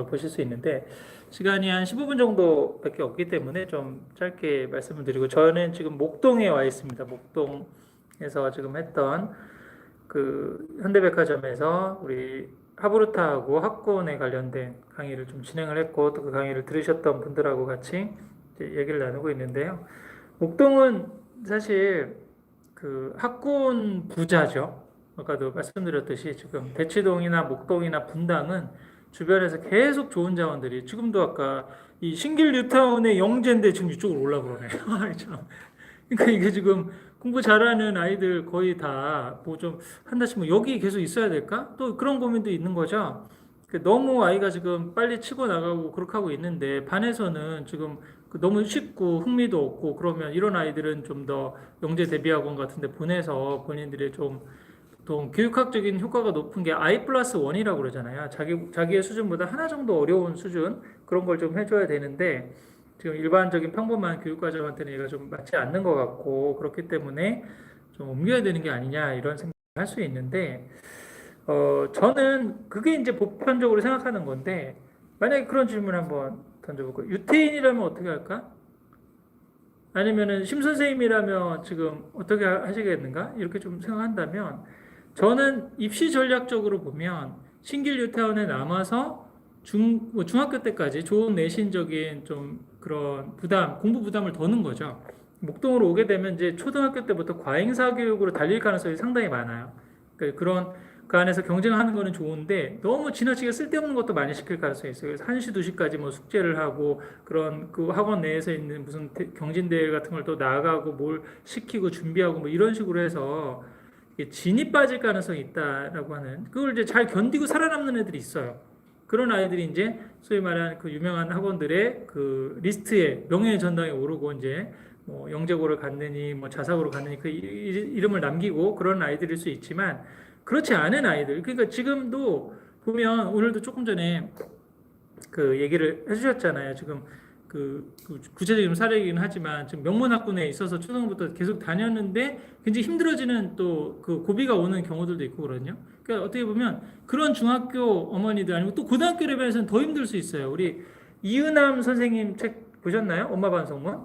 보실 수 있는데 시간이 한 15분 정도밖에 없기 때문에 좀 짧게 말씀을 드리고 저는 지금 목동에 와 있습니다. 목동에서 지금 했던 그 현대백화점에서 우리 하브루타하고 학군에 관련된 강의를 좀 진행을 했고 또 그 강의를 들으셨던 분들하고 같이 얘기를 나누고 있는데요. 목동은 사실 그 학군 부자죠. 아까도 말씀드렸듯이 지금 대치동이나 목동이나 분당은 주변에서 계속 좋은 자원들이 지금도 아까 이 신길 뉴타운의 영재인데 지금 이쪽으로 올라 그러네. 참. 그러니까 이게 지금 공부 잘하는 아이들 거의 다 뭐 좀 한다씩 뭐 여기 계속 있어야 될까? 또 그런 고민도 있는 거죠. 그 너무 아이가 지금 빨리 치고 나가고 그렇게 하고 있는데 반에서는 지금 그 너무 쉽고 흥미도 없고 그러면 이런 아이들은 좀 더 영재 대비학원 같은 데 보내서 본인들이 좀 보통 교육학적인 효과가 높은 게 I 플러스 원이라고 그러잖아요. 자기 자기의 수준보다 하나 정도 어려운 수준 그런 걸 좀 해줘야 되는데 지금 일반적인 평범한 교육과정한테는 얘가 좀 맞지 않는 것 같고 그렇기 때문에 좀 옮겨야 되는 게 아니냐 이런 생각을 할 수 있는데 어 저는 그게 이제 보편적으로 생각하는 건데 만약에 그런 질문 한번 던져볼까요? 유태인이라면 어떻게 할까? 아니면은 심 선생님이라면 지금 어떻게 하- 하시겠는가? 이렇게 좀 생각한다면 저는 입시 전략적으로 보면 신길 뉴타운에 남아서 중, 뭐 중학교 때까지 좋은 내신적인 좀 그런 부담, 공부 부담을 더는 거죠. 목동으로 오게 되면 이제 초등학교 때부터 과잉사 교육으로 달릴 가능성이 상당히 많아요. 그러니까 그런 그 안에서 경쟁하는 거는 좋은데 너무 지나치게 쓸데없는 것도 많이 시킬 가능성이 있어요. 그래서 1시, 2시까지 뭐 숙제를 하고 그런 그 학원 내에서 있는 무슨 대- 경진대회 같은 걸 또 나가고 뭘 시키고 준비하고 뭐 이런 식으로 해서 진이 빠질 가능성이 있다라고 하는 그걸 이제 잘 견디고 살아남는 애들이 있어요. 그런 아이들이 이제 소위 말하는 그 유명한 학원들의 그 리스트에 명예의 전당에 오르고 이제 뭐 영재고를 갔느니 뭐 자사고를 갔느니 그 이름을 남기고 그런 아이들일 수 있지만 그렇지 않은 아이들 그러니까 지금도 보면 오늘도 조금 전에 그 얘기를 해주셨잖아요. 지금 그, 그 구체적인 사례이긴 하지만 지금 명문학군에 있어서 초등부터 계속 다녔는데 굉장히 힘들어지는 또 그 고비가 오는 경우들도 있고 그러거든요. 그러니까 어떻게 보면 그런 중학교 어머니들 아니고 또 고등학교 레벨에서는 더 힘들 수 있어요. 우리 이은남 선생님 책 보셨나요? 엄마 반성문?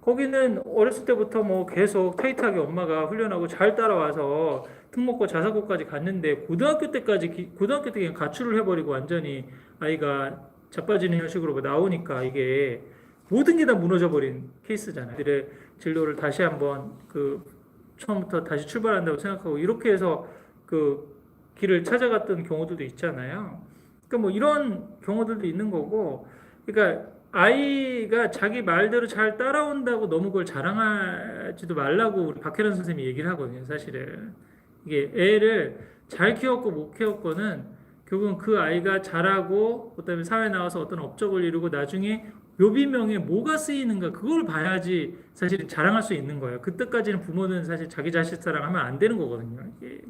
거기는 어렸을 때부터 뭐 계속 타이트하게 엄마가 훈련하고 잘 따라와서 특목고 자사고까지 갔는데 고등학교 때까지 기- 고등학교 때 그냥 가출을 해버리고 완전히 아이가 자빠지는 형식으로 나오니까 이게 모든 게 다 무너져 버린 케이스잖아요. 들의 진로를 다시 한번 그 처음부터 다시 출발한다고 생각하고 이렇게 해서 그 길을 찾아갔던 경우들도 있잖아요. 그러니까 뭐 이런 경우들도 있는 거고, 그러니까 아이가 자기 말대로 잘 따라온다고 너무 그걸 자랑하지도 말라고 우리 박혜란 선생님이 얘기를 하거든요. 사실은 이게 애를 잘 키웠고 못 키웠고는 결국은 그 아이가 잘하고 그다음에 사회 에 나와서 어떤 업적을 이루고 나중에 묘비명에 뭐가 쓰이는가 그걸 봐야지 사실 자랑할 수 있는 거예요. 그때까지는 부모는 사실 자기 자식 사랑하면 안 되는 거거든요. 이게,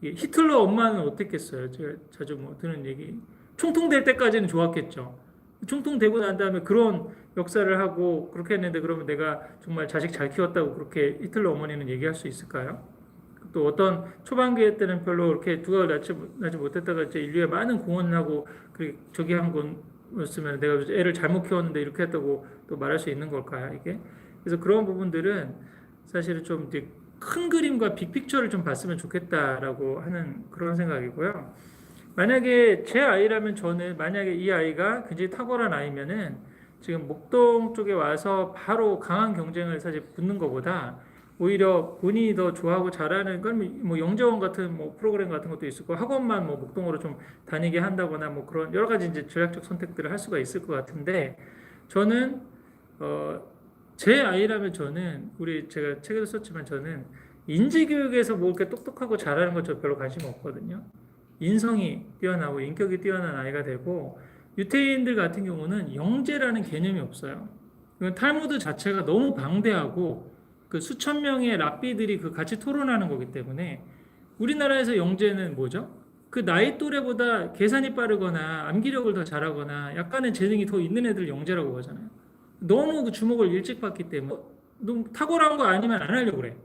이게 히틀러 엄마는 어땠겠어요? 제가 자주 뭐 듣는 얘기. 총통될 때까지는 좋았겠죠. 총통되고 난 다음에 그런 역사를 하고 그렇게 했는데 그러면 내가 정말 자식 잘 키웠다고 그렇게 히틀러 어머니는 얘기할 수 있을까요? 또 어떤 초반기 때는 별로 그렇게 두각을 낳지, 낳지 못했다가 이제 인류에 많은 공헌을 하고 그 저기 한거 였으면 내가 애를 잘못 키웠는데 이렇게 했다고 또 말할 수 있는 걸까요 이게? 그래서 그런 부분들은 사실은 좀 이제 큰 그림과 빅픽처를 좀 봤으면 좋겠다라고 하는 그런 생각이고요. 만약에 제 아이라면 저는 만약에 이 아이가 굉장히 탁월한 아이면은 지금 목동 쪽에 와서 바로 강한 경쟁을 사실 붙는 것보다 오히려 본인이 더 좋아하고 잘하는 건 뭐 영재원 같은 뭐 프로그램 같은 것도 있을 거고 학원만 뭐 목동으로 좀 다니게 한다거나 뭐 그런 여러 가지 이제 전략적 선택들을 할 수가 있을 것 같은데 저는 어 제 아이라면 저는 우리 제가 책에도 썼지만 저는 인지 교육에서 뭐 이렇게 똑똑하고 잘하는 거저 별로 관심 없거든요. 인성이 뛰어나고 인격이 뛰어난 아이가 되고 유태인들 같은 경우는 영재라는 개념이 없어요. 탈무드 자체가 너무 방대하고 그 수천 명의 랍비들이 그 같이 토론하는 거기 때문에 우리나라에서 영재는 뭐죠? 그 나이 또래보다 계산이 빠르거나 암기력을 더 잘하거나 약간의 재능이 더 있는 애들 영재라고 하잖아요. 너무 그 주목을 일찍 받기 때문에 너무 탁월한 거 아니면 안 하려고 그래.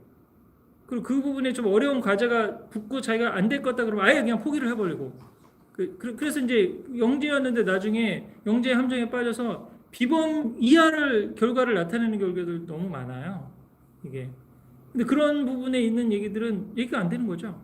그리고 그 부분에 좀 어려운 과제가 붙고 자기가 안 될 것 같다 그러면 아예 그냥 포기를 해버리고 그, 그- 그래서 이제 영재였는데 나중에 영재 함정에 빠져서 비범 이하를 결과를 나타내는 결과들 너무 많아요. 이게. 근데 그런 부분에 있는 얘기들은 얘기가 안 되는 거죠.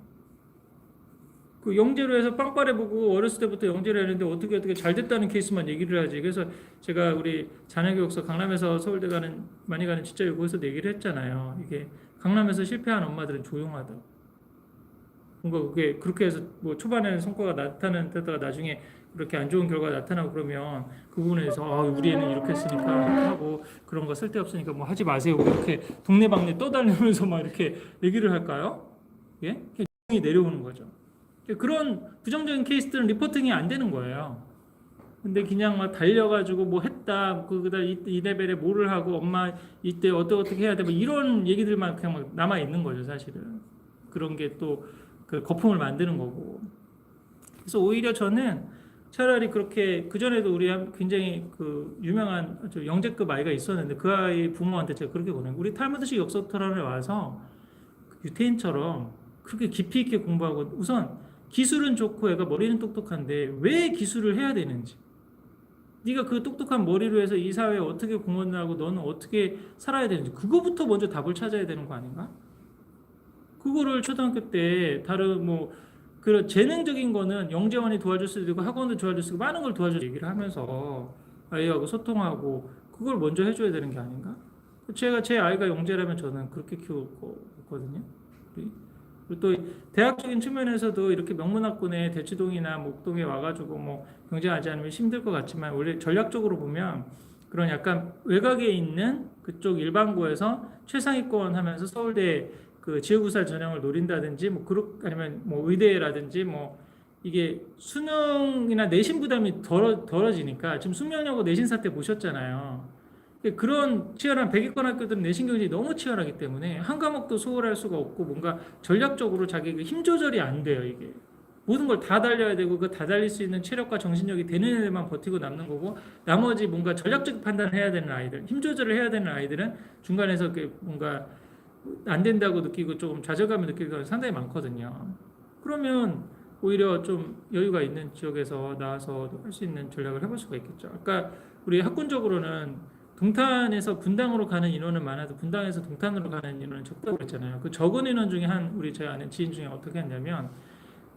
그 영재로 해서 빵빠레 보고 어렸을 때부터 영재를 했는데 어떻게 어떻게 잘 됐다는 케이스만 얘기를 하지. 그래서 제가 우리 자녀교육서 강남에서 서울대 가는 많이 가는 진짜 거기서 얘기를 했잖아요. 이게 강남에서 실패한 엄마들은 조용하다. 뭔가 그게 그렇게 해서 뭐 초반에는 성과가 나타나다가 나중에 그렇게 안 좋은 결과가 나타나고 그러면 그 부분에 대해서 아, 우리 애는 이렇게 했으니까 하고 그런 거 쓸데없으니까 뭐 하지 마세요. 이렇게 동네방네 떠다니면서 막 이렇게 얘기를 할까요? 예? 이 내려오는 거죠. 그런 부정적인 케이스들은 리포팅이 안 되는 거예요. 근데 그냥 막 달려가지고 뭐 했다, 그 그다음 이, 이 레벨에 뭐를 하고 엄마 이때 어떻게 어떻게 해야 돼, 뭐 이런 얘기들만 그냥 막 남아 있는 거죠, 사실은. 그런 게또 그 거품을 만드는 거고. 그래서 오히려 저는 차라리 그렇게 그 전에도 우리 한 굉장히 그 유명한 영재급 아이가 있었는데 그 아이 부모한테 제가 그렇게 보내요. 우리 탈무드식 역사 토론에 와서 유태인처럼 그렇게 깊이 있게 공부하고 우선 기술은 좋고 애가 머리는 똑똑한데 왜 기술을 해야 되는지 네가 그 똑똑한 머리로 해서 이 사회에 어떻게 공헌을 하고 너는 어떻게 살아야 되는지 그거부터 먼저 답을 찾아야 되는 거 아닌가? 그거를 초등학교 때 다른 뭐 그런 재능적인 거는 영재원이 도와줄 수도 있고 학원도 도와줄 수 있고 많은 걸 도와줄 얘기를 하면서 아이하고 소통하고 그걸 먼저 해줘야 되는 게 아닌가? 제가 제 아이가 영재라면 저는 그렇게 키울 거거든요. 그리고 또 대학적인 측면에서도 이렇게 명문학군에 대치동이나 목동에 와가지고 뭐 경쟁하지 않으면 힘들 것 같지만 원래 전략적으로 보면 그런 약간 외곽에 있는 그쪽 일반고에서 최상위권 하면서 서울대 그 지역구사 전형을 노린다든지 뭐 그룹 아니면 뭐 의대라든지 뭐 이게 수능이나 내신 부담이 덜어, 덜어지니까 지금 숙명여고 내신 사태 보셨잖아요. 그런 치열한 백위권 학교들은 내신 경쟁이 너무 치열하기 때문에 한 과목도 소홀할 수가 없고 뭔가 전략적으로 자기 그힘 조절이 안 돼요 이게 모든 걸 다 달려야 되고 그 다 달릴 수 있는 체력과 정신력이 되는 애들만 버티고 남는 거고 나머지 뭔가 전략적 판단을 해야 되는 아이들 힘 조절을 해야 되는 아이들은 중간에서 그 뭔가 안 된다고 느끼고 조금 좌절감을 느끼는 건 상당히 많거든요. 그러면 오히려 좀 여유가 있는 지역에서 나와서 할 수 있는 전략을 해볼 수가 있겠죠. 아까 우리 학군적으로는 동탄에서 분당으로 가는 인원은 많아도 분당에서 동탄으로 가는 인원은 적다고 그랬잖아요. 그 적은 인원 중에 한 우리 제 아는 지인 중에 어떻게 했냐면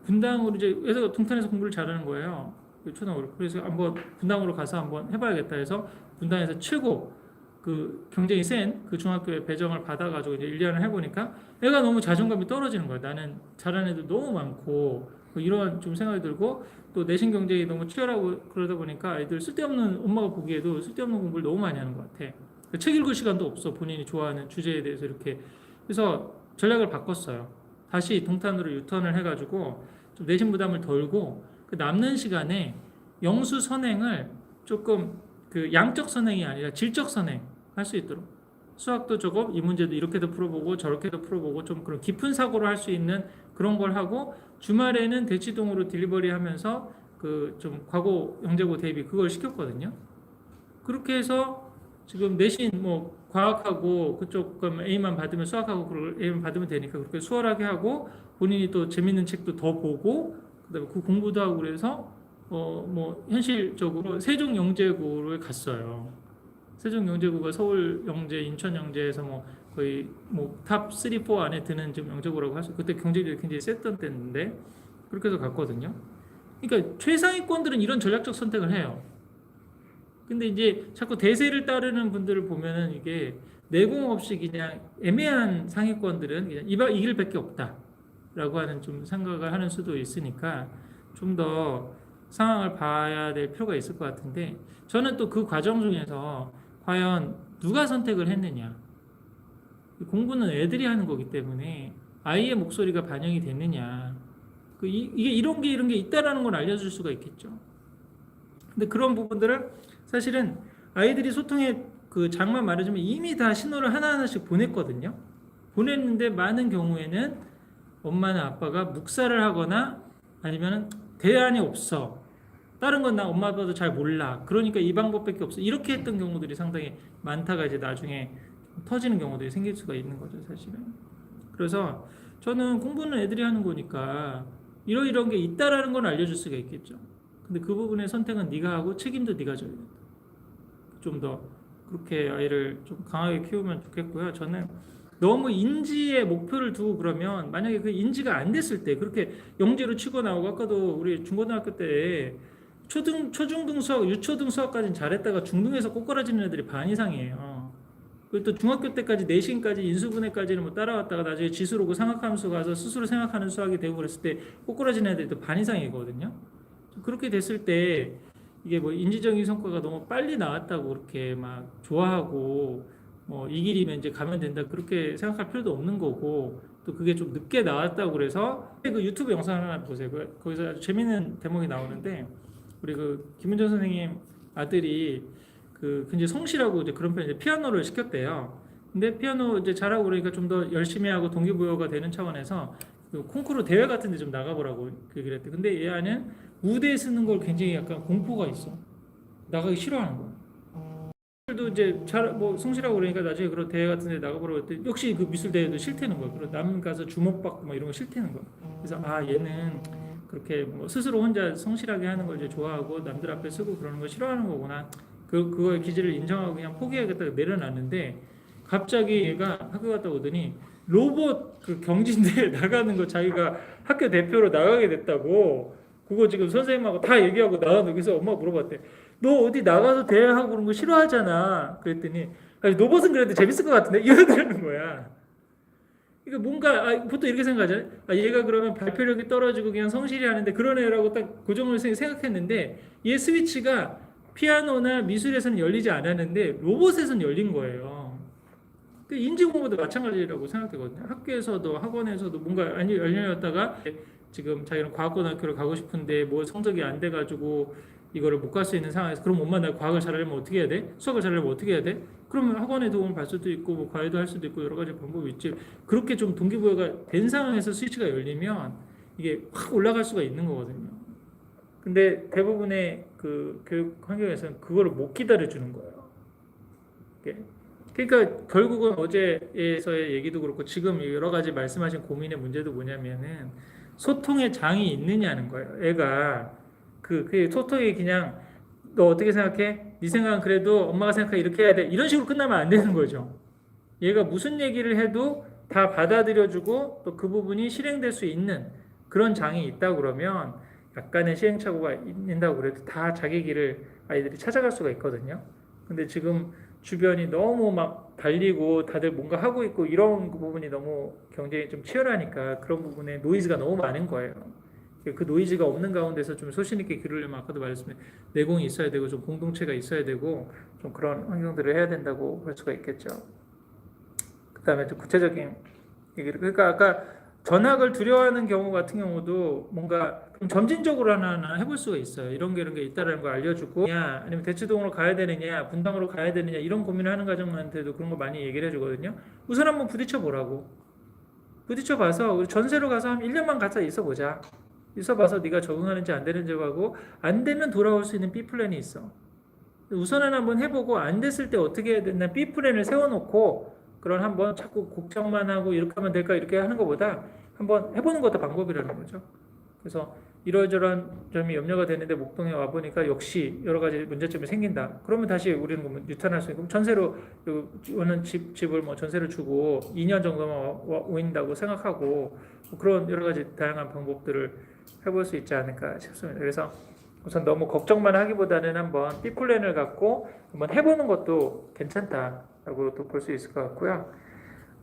분당으로 이제 그래서 동탄에서 공부를 잘하는 거예요. 그 초등학교 그래서 한번 분당으로 가서 한번 해봐야겠다 해서 분당에서 최고 그 경쟁이 센그 중학교에 배정을 받아가지고 이제 1년을 해보니까 애가 너무 자존감이 떨어지는 거야. 나는 잘하는 애들 너무 많고 뭐 이런 좀 생각이 들고 또 내신 경쟁이 너무 치열하고 그러다 보니까 아이들 쓸데없는 엄마가 보기에도 쓸데없는 공부를 너무 많이 하는 것 같아. 책 읽을 시간도 없어. 본인이 좋아하는 주제에 대해서 이렇게 그래서 전략을 바꿨어요. 다시 동탄으로 유턴을 해가지고 좀 내신 부담을 덜고 그 남는 시간에 영수 선행을 조금 그 양적 선행이 아니라 질적 선행 할 수 있도록 수학도 조금 이 문제도 이렇게도 풀어보고 저렇게도 풀어보고 좀 그런 깊은 사고를 할수 있는 그런 걸 하고 주말에는 대치동으로 딜리버리 하면서 그 좀 과거 영재고 대비 그걸 시켰거든요. 그렇게 해서 지금 내신 뭐 과학하고 그쪽 A만 받으면 수학하고 그걸 A만 받으면 되니까 그렇게 수월하게 하고 본인이 또 재밌는 책도 더 보고 그다음에 그 공부도 하고 그래서 어 뭐 현실적으로 세종 영재고를 갔어요. 세종 영재고가 서울 영재, 인천 영재에서 뭐 거의 뭐탑 3, 4 안에 드는 지금 영재고라고 할수 그때 경쟁률이 굉장히 셌던 때인데 그렇게 해서 갔거든요. 그러니까 최상위권들은 이런 전략적 선택을 해요. 근데 이제 자꾸 대세를 따르는 분들을 보면은 이게 내공 없이 그냥 애매한 상위권들은 그냥 이바 이길 밖에 없다라고 하는 좀 생각을 하는 수도 있으니까 좀 더 상황을 봐야 될 필요가 있을 것 같은데 저는 또 그 과정 중에서 과연 누가 선택을 했느냐 공부는 애들이 하는 거기 때문에 아이의 목소리가 반영이 됐느냐 그 이, 이게 이런 게 이런 게 있다라는 걸 알려줄 수가 있겠죠. 근데 그런 부분들을 사실은 아이들이 소통의 그 장만 말해주면 이미 다 신호를 하나하나씩 보냈거든요. 보냈는데 많은 경우에는 엄마나 아빠가 묵살을 하거나 아니면은 대안이 없어. 다른 건 나 엄마 아빠도 잘 몰라. 그러니까 이 방법밖에 없어. 이렇게 했던 경우들이 상당히 많다가 이제 나중에 터지는 경우들이 생길 수가 있는 거죠, 사실은. 그래서 저는 공부는 애들이 하는 거니까 이런 게 있다라는 건 알려줄 수가 있겠죠. 근데 그 부분의 선택은 네가 하고 책임도 네가 져야 된다. 좀 더 그렇게 아이를 좀 강하게 키우면 좋겠고요. 저는 너무 인지의 목표를 두고 그러면 만약에 그 인지가 안 됐을 때 그렇게 영재로 치고 나오고 아까도 우리 중고등학교 때 초등 초중등 수학 유초등 수학까지는 잘했다가 중등에서 꼬꾸라지는 애들이 반 이상이에요. 그리고 또 중학교 때까지 내신까지 인수분해까지는 뭐 따라왔다가 나중에 지수로고 상학함수 가서 스스로 생각하는 수학이 되고 그랬을 때 꼬꾸라지는 애들이 또 반 이상이거든요. 그렇게 됐을 때 이게 뭐 인지적인 성과가 너무 빨리 나왔다고 그렇게 막 좋아하고 뭐 이 길이면 이제 가면 된다 그렇게 생각할 필요도 없는 거고 또 그게 좀 늦게 나왔다고 그래서 그 유튜브 영상 하나 보세요. 그- 거기서 아주 재밌는 대목이 나오는데 우리 그 김은정 선생님 아들이 그 굉장히 성실하고 이제 그런 편 이제 피아노를 시켰대요. 근데 피아노 이제 잘하고 그러니까 좀 더 열심히 하고 동기부여가 되는 차원에서 그 콩쿠르 대회 같은 데 좀 나가보라고 그 얘기를 했대. 근데 얘 아는 무대에 쓰는 걸 굉장히 약간 공포가 있어. 나가기 싫어하는 거야. 도 이제 잘 뭐 성실하고 그러니까 나중에 그런 대회 같은 데 나가보라고 했더니 역시 그 미술 대회도 싫다는 거야. 그리고 남 가서 주목받고 막 이런 거 싫다는 거야. 그래서 아 얘는 그렇게 뭐 스스로 혼자 성실하게 하는 걸 이제 좋아하고 남들 앞에 쓰고 그러는 거 싫어하는 거구나. 그 그거의 기질을 인정하고 그냥 포기하겠다 내려놨는데 갑자기 얘가 학교 갔다 오더니 로봇 그 경진대회 나가는 거 자기가 학교 대표로 나가게 됐다고. 그거 지금 선생님하고 다 얘기하고 나와서 그래서 엄마가 물어봤대 너 어디 나가서 대회하고 그런 거 싫어하잖아. 그랬더니 로봇은 그래도 재밌을 것 같은데? 이러더라는 거야 이거 뭔가 아, 보통 이렇게 생각하잖아요 아, 얘가 그러면 발표력이 떨어지고 그냥 성실히 하는데 그런 애라고 딱 고정을 생- 생각했는데 얘 스위치가 피아노나 미술에서는 열리지 않았는데 로봇에서는 열린 거예요 그 인지 공부도 마찬가지라고 생각되거든요. 학교에서도 학원에서도 뭔가 아니 열려였다가 지금 자기는 과학고등학교를 가고 싶은데 뭐 성적이 안 돼가지고 이거를 못 갈 수 있는 상황에서 그럼 엄마 나 과학을 잘하려면 어떻게 해야 돼? 수학을 잘하려면 어떻게 해야 돼? 그러면 학원에 도움을 받을 수도 있고 뭐 과외도 할 수도 있고 여러 가지 방법이 있지. 그렇게 좀 동기부여가 된 상황에서 스위치가 열리면 이게 확 올라갈 수가 있는 거거든요. 근데 대부분의 그 교육 환경에서는 그거를 못 기다려 주는 거예요. 그러니까 결국은 어제에서의 얘기도 그렇고 지금 여러 가지 말씀하신 고민의 문제도 뭐냐면은 소통의 장이 있느냐는 거예요. 애가 그, 그 소통이 그냥 너 어떻게 생각해? 네 생각은 그래도 엄마가 생각해 이렇게 해야 돼. 이런 식으로 끝나면 안 되는 거죠. 얘가 무슨 얘기를 해도 다 받아들여주고 또 그 부분이 실행될 수 있는 그런 장이 있다 그러면 약간의 시행착오가 있는다고 그래도 다 자기 길을 아이들이 찾아갈 수가 있거든요. 근데 지금 주변이 너무 막 달리고 다들 뭔가 하고 있고 이런 부분이 너무 경쟁이 좀 치열하니까 그런 부분에 노이즈가 너무 많은 거예요. 그 노이즈가 없는 가운데서 좀 소신 있게 기르려면 아까도 말했지만 내공이 있어야 되고 좀 공동체가 있어야 되고 좀 그런 환경들을 해야 된다고 할 수가 있겠죠. 그다음에 좀 구체적인 얘기를 그러니까 아까 전학을 두려워하는 경우 같은 경우도 뭔가 좀 점진적으로 하나 해볼 수가 있어요. 이런 게 이런 게 있다라는 걸 알려주고, 야 아니면 대치동으로 가야 되느냐, 분당으로 가야 되느냐 이런 고민을 하는 가정한테도 그런 거 많이 얘기를 해주거든요. 우선 한번 부딪혀 보라고. 부딪혀 봐서 전세로 가서 한 1년만 가서 있어 보자. 있어 봐서 네가 적응하는지 안 되는지 하고 안 되면 돌아올 수 있는 B 플랜이 있어. 우선은 한번 해보고 안 됐을 때 어떻게 해야 되나 B 플랜을 세워놓고 그런 한번 자꾸 걱정만 하고 이렇게 하면 될까 이렇게 하는 것보다 한번 해보는 것도 방법이라는 거죠. 그래서 이러저러한 점이 염려가 되는데 목동에 와 보니까 역시 여러 가지 문제점이 생긴다. 그러면 다시 우리는 유턴할 수 있고 전세로 그 오는 집 집을 뭐 전세로 주고 2년 정도만 오인다고 생각하고 뭐 그런 여러 가지 다양한 방법들을 해볼 수 있지 않을까 싶습니다. 그래서 우선 너무 걱정만 하기보다는 한번 B 플랜을 갖고 한번 해보는 것도 괜찮다라고 또 볼 수 있을 것 같고요.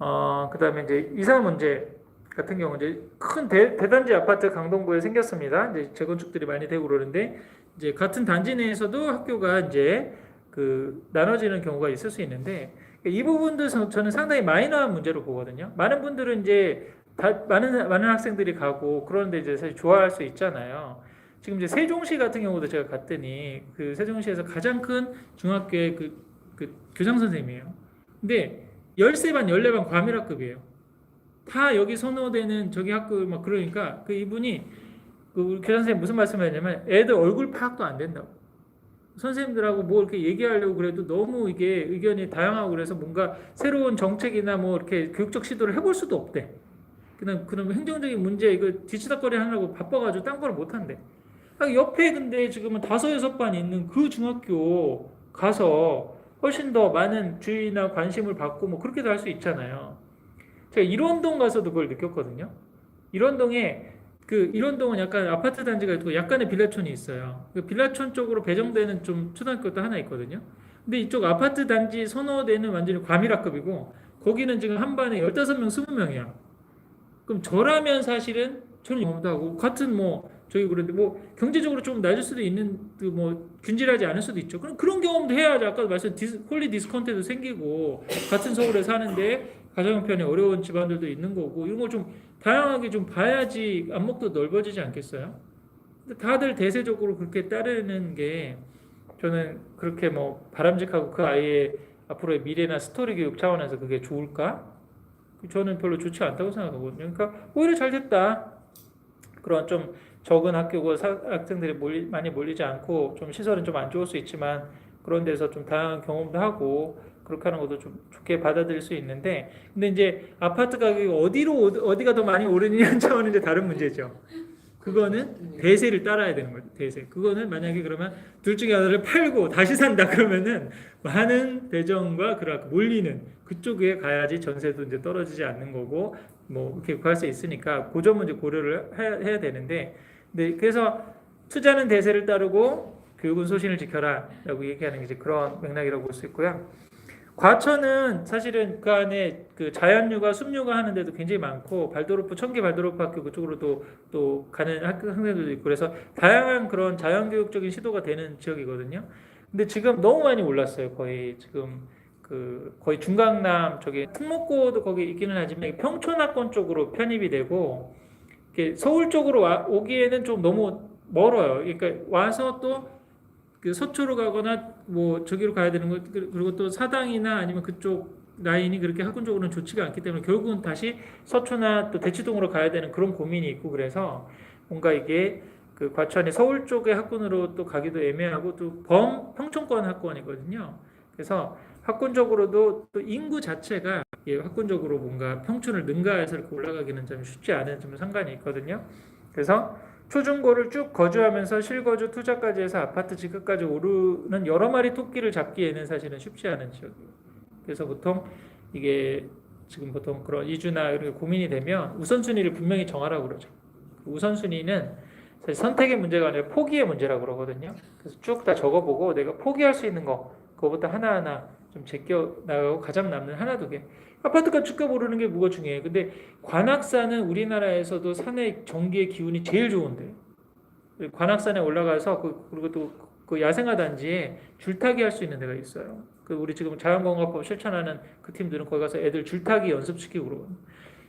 어, 그 다음에 이제 이사 문제 같은 경우 이제 큰 대, 대단지 아파트 강동구에 생겼습니다. 이제 재건축들이 많이 되고 그러는데 이제 같은 단지 내에서도 학교가 이제 그 나눠지는 경우가 있을 수 있는데 이 부분도 저- 저는 상당히 마이너한 문제로 보거든요. 많은 분들은 이제 다, 많은 많은 학생들이 가고 그런데 이제 사실 좋아할 수 있잖아요. 지금 이제 세종시 같은 경우도 제가 갔더니 그 세종시에서 가장 큰 중학교의 그, 그 교장 선생님이에요. 근데 13반, 14반 과밀학급이에요. 다 여기 선호되는 저기 학교 막 그러니까 그 이분이 그 우리 교장 선생님 무슨 말씀을 했냐면 애들 얼굴 파악도 안 된다고. 선생님들하고 뭐 이렇게 얘기하려고 그래도 너무 이게 의견이 다양하고 그래서 뭔가 새로운 정책이나 뭐 이렇게 교육적 시도를 해볼 수도 없대. 그냥 그럼 행정적인 문제 이거 뒤치다거리 하느라고 바빠가지고 딴 거를 못 한대. 아, 옆에 근데 지금은 다섯 여섯 반 있는 그 중학교 가서 훨씬 더 많은 주의나 관심을 받고 뭐 그렇게도 할 수 있잖아요. 제가 일원동 가서도 그걸 느꼈거든요. 일원동에 그 일원동은 약간 아파트 단지가 있고 약간의 빌라촌이 있어요. 그 빌라촌 쪽으로 배정되는 좀 초등학교도 하나 있거든요. 근데 이쪽 아파트 단지 선호대는 완전히 과밀학급이고 거기는 지금 한 반에 15명, 20명이야. 그럼 저라면 사실은 저는 영업도 하고 같은 뭐 저기 그런데 뭐 경제적으로 좀 낮을 수도 있는 그 뭐 균질하지 않을 수도 있죠. 그럼 그런 경험도 해야지 아까 말씀 디스, 홀리 디스카운트도 생기고 같은 서울에 사는데 가정 형편이 어려운 집안들도 있는 거고 이런 걸 좀 다양하게 좀 봐야지 안목도 넓어지지 않겠어요? 다들 대세적으로 그렇게 따르는 게 저는 그렇게 뭐 바람직하고 그 아이의 앞으로의 미래나 스토리 교육 차원에서 그게 좋을까? 저는 별로 좋지 않다고 생각하거든요. 그러니까 오히려 잘 됐다. 그런 좀 적은 학교고 사- 학생들이 몰리, 많이 몰리지 않고 좀 시설은 좀 안 좋을 수 있지만 그런 데서 좀 다양한 경험도 하고 그렇게 하는 것도 좀 좋게 받아들일 수 있는데 근데 이제 아파트 가격이 어디로 오- 어디가 더 많이 오르느냐는 차원은 이제 다른 문제죠. 그거는 대세를 따라야 되는 거죠. 대세. 그거는 만약에 그러면 둘 중에 하나를 팔고 다시 산다 그러면은 많은 대정과 그런 몰리는 그쪽에 가야지 전세도 이제 떨어지지 않는 거고 뭐 이렇게 구할 수 있으니까 그 점은 이제 고려를 해야, 해야 되는데 네, 그래서 투자는 대세를 따르고 교육은 소신을 지켜라라고 얘기하는 게 이제 그런 맥락이라고 볼 수 있고요. 과천은 사실은 그 안에 그 자연유가 숲유가 하는데도 굉장히 많고 발도르프 청계 발도르프 학교 그쪽으로도 또 가는 학교 학생들도 있고 그래서 다양한 그런 자연교육적인 시도가 되는 지역이거든요. 근데 지금 너무 많이 올랐어요. 거의 지금 그 거의 중강남 쪽에 특목고도 거기 있기는 하지만 평촌학권 쪽으로 편입이 되고 서울 쪽으로 와, 오기에는 좀 너무 멀어요. 그러니까 와서 또 그 서초로 가거나 뭐 저기로 가야 되는 거 그리고 또 사당이나 아니면 그쪽 라인이 그렇게 학군 쪽으로는 좋지가 않기 때문에 결국은 다시 서초나 또 대치동으로 가야 되는 그런 고민이 있고 그래서 뭔가 이게 그 과천이 서울 쪽의 학군으로 또 가기도 애매하고 또 범 평촌권 학권이거든요. 그래서 학군적으로도 또 인구 자체가 예, 학군적으로 뭔가 평촌을 능가해서 이렇게 올라가기는 좀 쉽지 않은 좀 상관이 있거든요. 그래서 초중고를 쭉 거주하면서 실거주 투자까지 해서 아파트 지급까지 오르는 여러 마리 토끼를 잡기에는 사실은 쉽지 않은 지역이에요. 그래서 보통 이게 지금 보통 그런 이주나 이렇게 고민이 되면 우선순위를 분명히 정하라고 그러죠. 그 우선순위는 사실 선택의 문제가 아니라 포기의 문제라고 그러거든요. 그래서 쭉 다 적어보고 내가 포기할 수 있는 거 그거부터 하나하나 좀 제껴 나가고 가장 남는 하나 두 개. 아파트가 주가 오르는 게 뭐가 중요해? 근데 관악산은 우리나라에서도 산의 전기의 기운이 제일 좋은데 관악산에 올라가서 그, 그리고 또 그 야생화 단지에 줄타기 할 수 있는 데가 있어요. 그 우리 지금 자연건강법 실천하는 그 팀들은 거기 가서 애들 줄타기 연습시키고 그러거든요.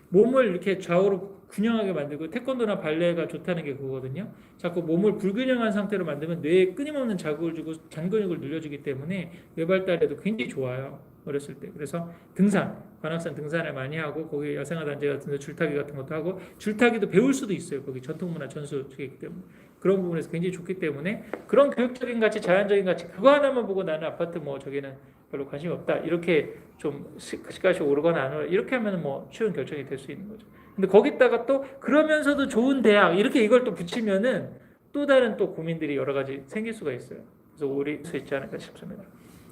몸을 이렇게 좌우로 균형하게 만들고 태권도나 발레가 좋다는 게 그거거든요. 자꾸 몸을 불균형한 상태로 만들면 뇌에 끊임없는 자극을 주고 잔근육을 늘려주기 때문에 뇌 발달에도 굉장히 좋아요. 어렸을 때. 그래서 등산, 관악산 등산을 많이 하고 거기 야생화 단지 같은 데 줄타기 같은 것도 하고 줄타기도 배울 수도 있어요. 거기 전통문화 전수이기 때문에. 그런 부분에서 굉장히 좋기 때문에 그런 교육적인 가치, 자연적인 가치 그거 하나만 보고 나는 아파트 뭐 저기는 별로 관심이 없다. 이렇게 좀 시가시 오르거나 안 오르 이렇게 하면 뭐 쉬운 결정이 될 수 있는 거죠. 근데 거기다가 또 그러면서도 좋은 대학 이렇게 이걸 또 붙이면은 또 다른 또 고민들이 여러 가지 생길 수가 있어요. 그래서 오릴 수 있지 않을까 싶습니다.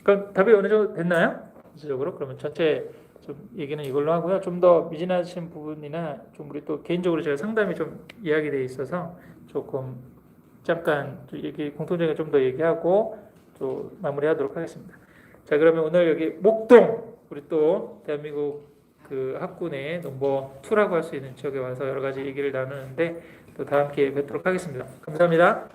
그럼 답이 어느 정도 됐나요? 전체적으로 그러면 전체 좀 얘기는 이걸로 하고요. 좀 더 미진하신 부분이나 좀 우리 또 개인적으로 제가 상담이 좀 이야기돼 있어서 조금 잠깐 또 얘기 공통적인 좀 더 얘기하고 또 마무리하도록 하겠습니다. 자 그러면 오늘 여기 목동 우리 또 대한민국 그 학군의 넘버 2라고 할 수 있는 지역에 와서 여러 가지 얘기를 나누는데 또 다음 기회에 뵙도록 하겠습니다. 감사합니다.